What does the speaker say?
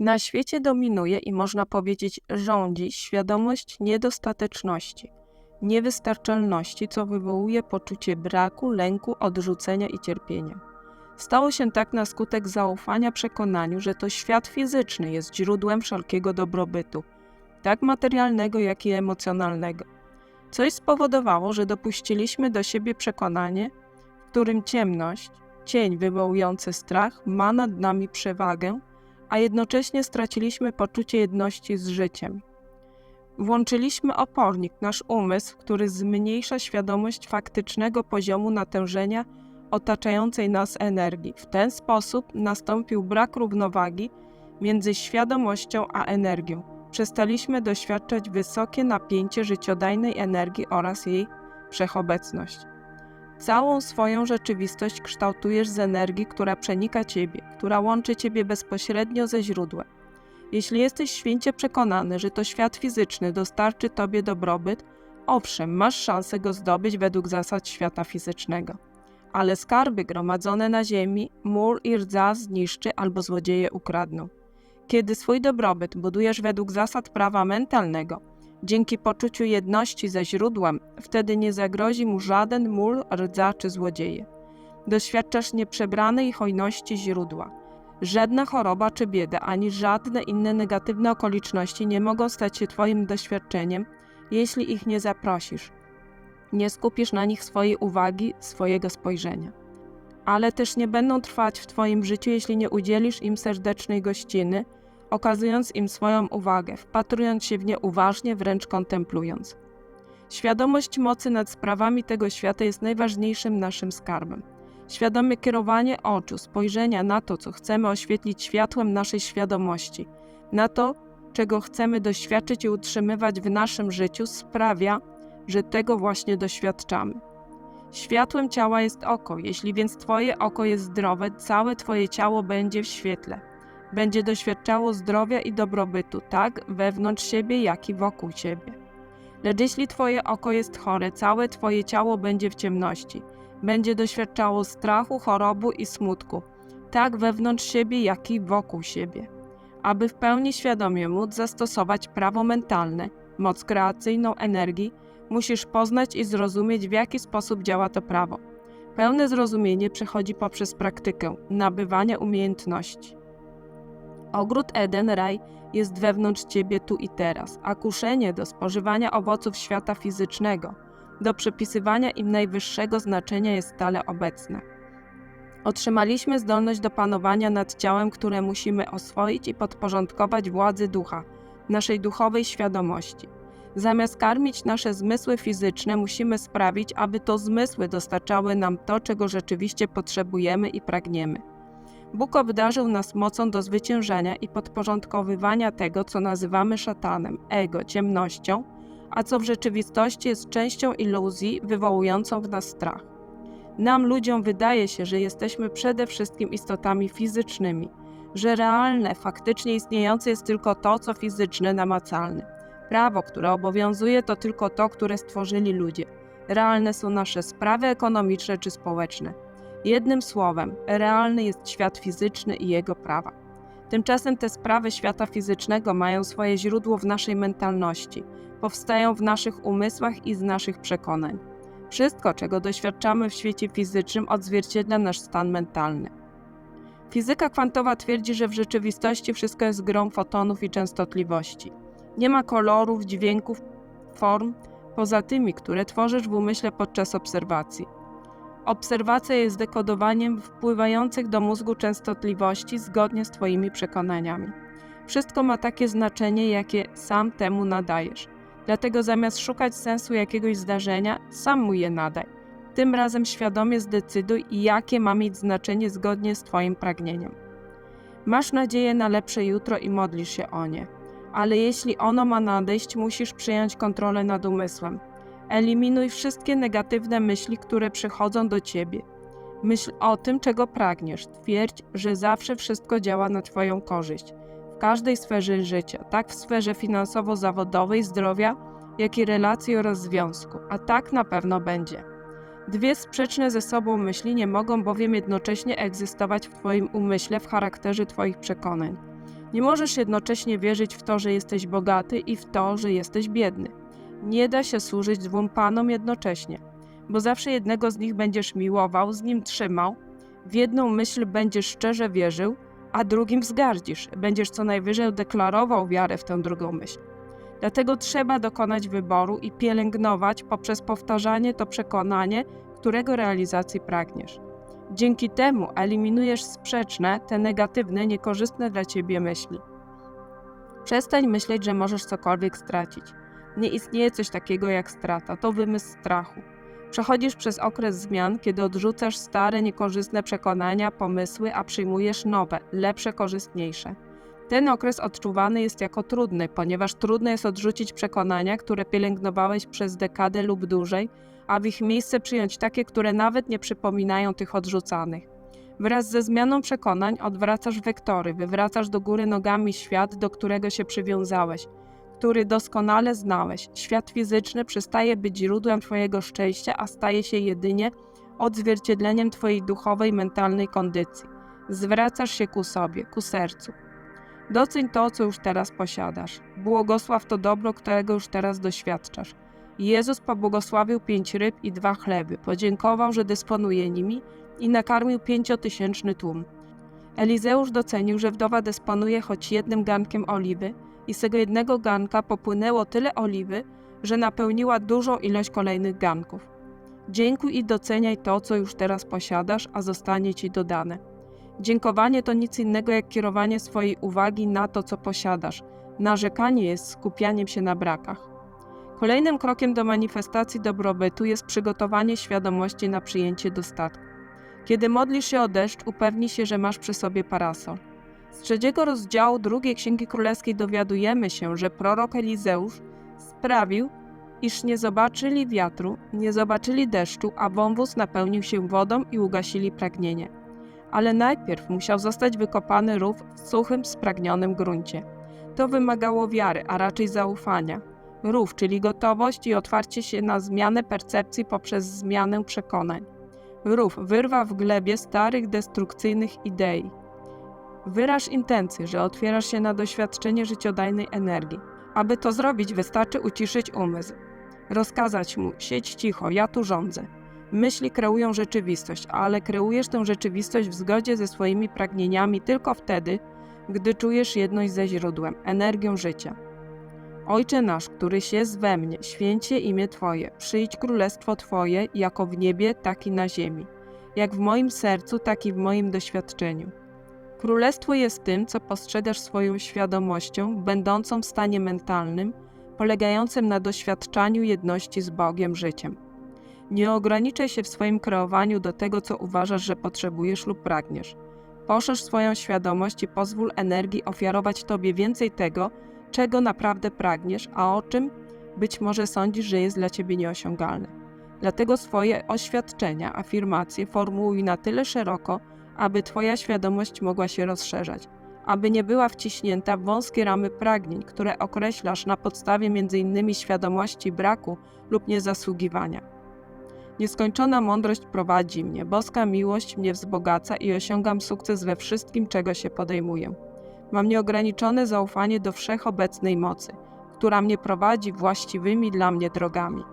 Na świecie dominuje i można powiedzieć rządzi świadomość niedostateczności, niewystarczalności, co wywołuje poczucie braku, lęku, odrzucenia i cierpienia. Stało się tak na skutek zaufania przekonaniu, że to świat fizyczny jest źródłem wszelkiego dobrobytu, tak materialnego, jak i emocjonalnego. Coś spowodowało, że dopuściliśmy do siebie przekonanie, w którym ciemność, cień wywołujący strach ma nad nami przewagę, a jednocześnie straciliśmy poczucie jedności z życiem. Włączyliśmy opornik, nasz umysł, który zmniejsza świadomość faktycznego poziomu natężenia otaczającej nas energii. W ten sposób nastąpił brak równowagi między świadomością a energią. Przestaliśmy doświadczać wysokie napięcie życiodajnej energii oraz jej wszechobecność. Całą swoją rzeczywistość kształtujesz z energii, która przenika ciebie, która łączy ciebie bezpośrednio ze źródłem. Jeśli jesteś święcie przekonany, że to świat fizyczny dostarczy tobie dobrobyt, owszem, masz szansę go zdobyć według zasad świata fizycznego. Ale skarby gromadzone na ziemi mur i rdza zniszczy albo złodzieje ukradną. Kiedy swój dobrobyt budujesz według zasad prawa mentalnego, dzięki poczuciu jedności ze źródłem, wtedy nie zagrozi mu żaden mól, rdza czy złodzieje. Doświadczasz nieprzebranej hojności źródła. Żadna choroba czy bieda, ani żadne inne negatywne okoliczności nie mogą stać się Twoim doświadczeniem, jeśli ich nie zaprosisz. Nie skupisz na nich swojej uwagi, swojego spojrzenia. Ale też nie będą trwać w Twoim życiu, jeśli nie udzielisz im serdecznej gościny, okazując im swoją uwagę, wpatrując się w nie uważnie, wręcz kontemplując. Świadomość mocy nad sprawami tego świata jest najważniejszym naszym skarbem. Świadome kierowanie oczu, spojrzenia na to, co chcemy oświetlić światłem naszej świadomości, na to, czego chcemy doświadczyć i utrzymywać w naszym życiu, sprawia, że tego właśnie doświadczamy. Światłem ciała jest oko, jeśli więc Twoje oko jest zdrowe, całe Twoje ciało będzie w świetle będzie doświadczało zdrowia i dobrobytu, tak wewnątrz siebie, jak i wokół siebie. Lecz jeśli Twoje oko jest chore, całe Twoje ciało będzie w ciemności, będzie doświadczało strachu, choroby i smutku, tak wewnątrz siebie, jak i wokół siebie. Aby w pełni świadomie móc zastosować prawo mentalne, moc kreacyjną energii, musisz poznać i zrozumieć, w jaki sposób działa to prawo. Pełne zrozumienie przechodzi poprzez praktykę nabywania umiejętności. Ogród Eden, raj, jest wewnątrz ciebie tu i teraz, a kuszenie do spożywania owoców świata fizycznego, do przypisywania im najwyższego znaczenia jest stale obecne. Otrzymaliśmy zdolność do panowania nad ciałem, które musimy oswoić i podporządkować władzy ducha, naszej duchowej świadomości. Zamiast karmić nasze zmysły fizyczne, musimy sprawić, aby to zmysły dostarczały nam to, czego rzeczywiście potrzebujemy i pragniemy. Bóg obdarzył nas mocą do zwyciężenia i podporządkowywania tego, co nazywamy szatanem, ego, ciemnością, a co w rzeczywistości jest częścią iluzji wywołującą w nas strach. Nam, ludziom, wydaje się, że jesteśmy przede wszystkim istotami fizycznymi, że realne, faktycznie istniejące jest tylko to, co fizyczne, namacalne. Prawo, które obowiązuje, to tylko to, które stworzyli ludzie. Realne są nasze sprawy ekonomiczne czy społeczne. Jednym słowem, realny jest świat fizyczny i jego prawa. Tymczasem te sprawy świata fizycznego mają swoje źródło w naszej mentalności, powstają w naszych umysłach i z naszych przekonań. Wszystko, czego doświadczamy w świecie fizycznym, odzwierciedla nasz stan mentalny. Fizyka kwantowa twierdzi, że w rzeczywistości wszystko jest grą fotonów i częstotliwości. Nie ma kolorów, dźwięków, form, poza tymi, które tworzysz w umyśle podczas obserwacji. Obserwacja jest dekodowaniem wpływających do mózgu częstotliwości zgodnie z Twoimi przekonaniami. Wszystko ma takie znaczenie, jakie sam temu nadajesz. Dlatego zamiast szukać sensu jakiegoś zdarzenia, sam mu je nadaj. Tym razem świadomie zdecyduj, jakie ma mieć znaczenie zgodnie z Twoim pragnieniem. Masz nadzieję na lepsze jutro i modlisz się o nie. Ale jeśli ono ma nadejść, musisz przyjąć kontrolę nad umysłem – Eliminuj wszystkie negatywne myśli, które przychodzą do ciebie. Myśl o tym, czego pragniesz. Twierdź, że zawsze wszystko działa na Twoją korzyść. W każdej sferze życia, tak w sferze finansowo-zawodowej, zdrowia, jak i relacji oraz związku. A tak na pewno będzie. Dwie sprzeczne ze sobą myśli nie mogą bowiem jednocześnie egzystować w Twoim umyśle w charakterze Twoich przekonań. Nie możesz jednocześnie wierzyć w to, że jesteś bogaty i w to, że jesteś biedny. Nie da się służyć dwóm panom jednocześnie, bo zawsze jednego z nich będziesz miłował, z nim trzymał, w jedną myśl będziesz szczerze wierzył, a drugim wzgardzisz. Będziesz co najwyżej deklarował wiarę w tę drugą myśl. Dlatego trzeba dokonać wyboru i pielęgnować poprzez powtarzanie to przekonanie, którego realizacji pragniesz. Dzięki temu eliminujesz sprzeczne, te negatywne, niekorzystne dla ciebie myśli. Przestań myśleć, że możesz cokolwiek stracić. Nie istnieje coś takiego jak strata, to wymysł strachu. Przechodzisz przez okres zmian, kiedy odrzucasz stare, niekorzystne przekonania, pomysły, a przyjmujesz nowe, lepsze, korzystniejsze. Ten okres odczuwany jest jako trudny, ponieważ trudno jest odrzucić przekonania, które pielęgnowałeś przez dekadę lub dłużej, a w ich miejsce przyjąć takie, które nawet nie przypominają tych odrzucanych. Wraz ze zmianą przekonań odwracasz wektory, wywracasz do góry nogami świat, do którego się przywiązałeś, który doskonale znałeś. Świat fizyczny przestaje być źródłem Twojego szczęścia, a staje się jedynie odzwierciedleniem Twojej duchowej, mentalnej kondycji. Zwracasz się ku sobie, ku sercu. Doceń to, co już teraz posiadasz. Błogosław to dobro, którego już teraz doświadczasz. Jezus pobłogosławił pięć ryb i dwa chleby, podziękował, że dysponuje nimi i nakarmił pięciotysięczny tłum. Elizeusz docenił, że wdowa dysponuje choć jednym garnkiem oliwy i z tego jednego garnka popłynęło tyle oliwy, że napełniła dużą ilość kolejnych garnków. Dziękuj i doceniaj to, co już teraz posiadasz, a zostanie ci dodane. Dziękowanie to nic innego jak kierowanie swojej uwagi na to, co posiadasz. Narzekanie jest skupianiem się na brakach. Kolejnym krokiem do manifestacji dobrobytu jest przygotowanie świadomości na przyjęcie dostatku. Kiedy modlisz się o deszcz, upewnij się, że masz przy sobie parasol. Z trzeciego rozdziału drugiej Księgi Królewskiej dowiadujemy się, że prorok Elizeusz sprawił, iż nie zobaczyli wiatru, nie zobaczyli deszczu, a wąwóz napełnił się wodą i ugasili pragnienie. Ale najpierw musiał zostać wykopany rów w suchym, spragnionym gruncie. To wymagało wiary, a raczej zaufania. Rów, czyli gotowość i otwarcie się na zmianę percepcji poprzez zmianę przekonań. Rów, wyrwa w glebie starych, destrukcyjnych idei. Wyraź intencję, że otwierasz się na doświadczenie życiodajnej energii. Aby to zrobić, wystarczy uciszyć umysł. Rozkazać mu, siedź cicho, ja tu rządzę. Myśli kreują rzeczywistość, ale kreujesz tę rzeczywistość w zgodzie ze swoimi pragnieniami tylko wtedy, gdy czujesz jedność ze źródłem, energią życia. Ojcze nasz, któryś jest we mnie, święcie imię Twoje, przyjdź królestwo Twoje, jako w niebie, tak i na ziemi, jak w moim sercu, tak i w moim doświadczeniu. Królestwo jest tym, co postrzegasz swoją świadomością, będącą w stanie mentalnym, polegającym na doświadczaniu jedności z Bogiem życiem. Nie ograniczaj się w swoim kreowaniu do tego, co uważasz, że potrzebujesz lub pragniesz. Poszerz swoją świadomość i pozwól energii ofiarować Tobie więcej tego, czego naprawdę pragniesz, a o czym być może sądzisz, że jest dla Ciebie nieosiągalne. Dlatego swoje oświadczenia, afirmacje formułuj na tyle szeroko, aby Twoja świadomość mogła się rozszerzać, aby nie była wciśnięta w wąskie ramy pragnień, które określasz na podstawie m.in. świadomości braku lub niezasługiwania. Nieskończona mądrość prowadzi mnie, boska miłość mnie wzbogaca i osiągam sukces we wszystkim, czego się podejmuję. Mam nieograniczone zaufanie do wszechobecnej mocy, która mnie prowadzi właściwymi dla mnie drogami.